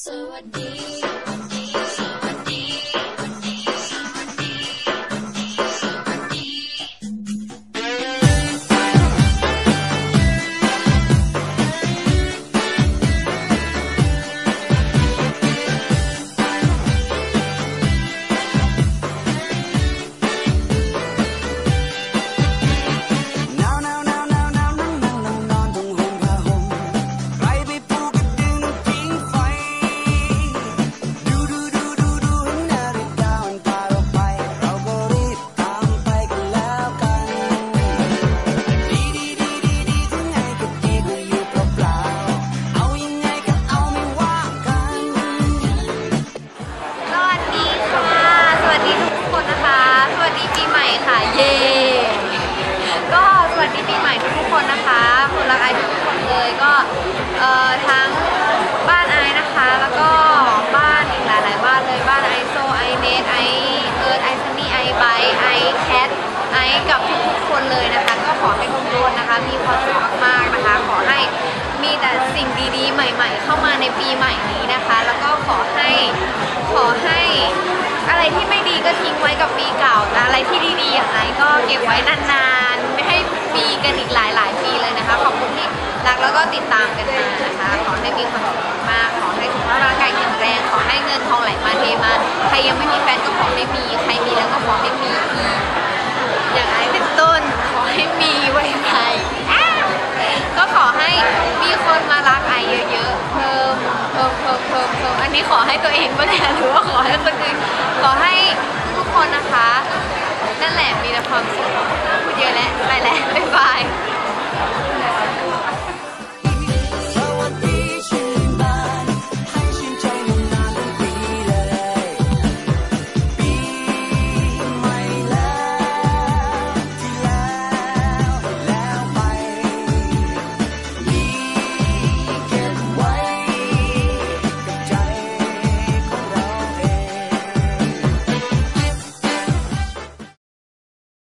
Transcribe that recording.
สวัส เลยก็เอ่อทั้งบ้านไอนะคะ แล้วก็บ้านอีกหลายๆบ้านเลยบ้านไอโซไอเนทไอเอิร์ธไอซันนี่ไอไบไอแคทไอกับทุกๆคนเลยนะคะ ก็ขอให้ทุกคนนะคะ มีความสุขมากๆนะคะ ขอให้มีแต่สิ่งดีๆ ใหม่ ๆ เข้ามาในปีใหม่นี้นะคะ แล้วก็ขอให้ขอให้อะไรที่ไม่ดีก็ทิ้งไว้กับปีเก่านะอะไรที่ดีๆอย่างไรก็เก็บไว้นานๆ ไม่ให้มีกันอีกหลาย รักแล้วก็ติดตามกันมานะคะ ขอให้มีความสุขมาก ขอให้สุขภาพร่างกายแข็งแรง ขอให้เงินทองไหลมาเทมา ใครยังไม่มีแฟนก็ขอให้มี ใครมีแล้วก็ขอให้มีอีกอย่างไรเป็นต้น ขอให้มีไว้ไอ้ก็ขอให้มีคนมารักไอเยอะๆ เพิ่มเพิ่มเพิ่มเพิ่มเพิ่มอันนี้ขอให้ตัวเองปะเนี่ยหรือว่าขอให้คนอื่น ขอให้ทุกคนนะคะ นั่นแหละมีแต่ความสุขพูดเยอะแล้วไปแล้วบ๊ายบาย